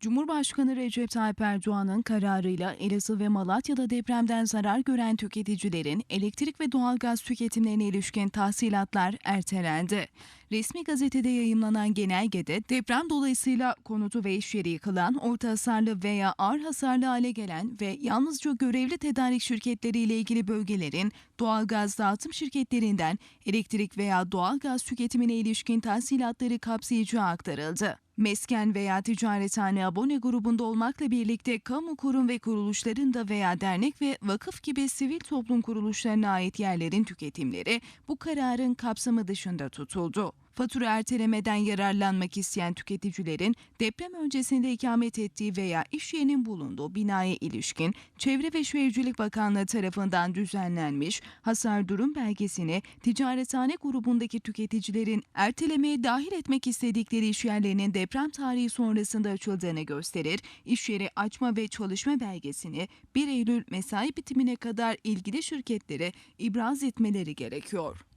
Cumhurbaşkanı Recep Tayyip Erdoğan'ın kararıyla Elazığ ve Malatya'da depremden zarar gören tüketicilerin elektrik ve doğalgaz tüketimlerine ilişkin tahsilatlar ertelendi. Resmi gazetede yayımlanan genelgede deprem dolayısıyla konutu ve iş yeri yıkılan, orta hasarlı veya ağır hasarlı hale gelen ve yalnızca görevli tedarik şirketleri ile ilgili bölgelerin doğalgaz dağıtım şirketlerinden elektrik veya doğalgaz tüketimine ilişkin tahsilatları kapsayacağı aktarıldı. Mesken veya ticarethane abone grubunda olmakla birlikte kamu kurum ve kuruluşlarında veya dernek ve vakıf gibi sivil toplum kuruluşlarına ait yerlerin tüketimleri bu kararın kapsamı dışında tutuldu. Fatura ertelemeden yararlanmak isteyen tüketicilerin deprem öncesinde ikamet ettiği veya iş yerinin bulunduğu binaya ilişkin Çevre ve Şehircilik Bakanlığı tarafından düzenlenmiş hasar durum belgesini ticarethane grubundaki tüketicilerin ertelemeye dahil etmek istedikleri iş yerlerinin deprem tarihi sonrasında açıldığını gösterir, iş yeri açma ve çalışma belgesini 1 Eylül mesai bitimine kadar ilgili şirketlere ibraz etmeleri gerekiyor.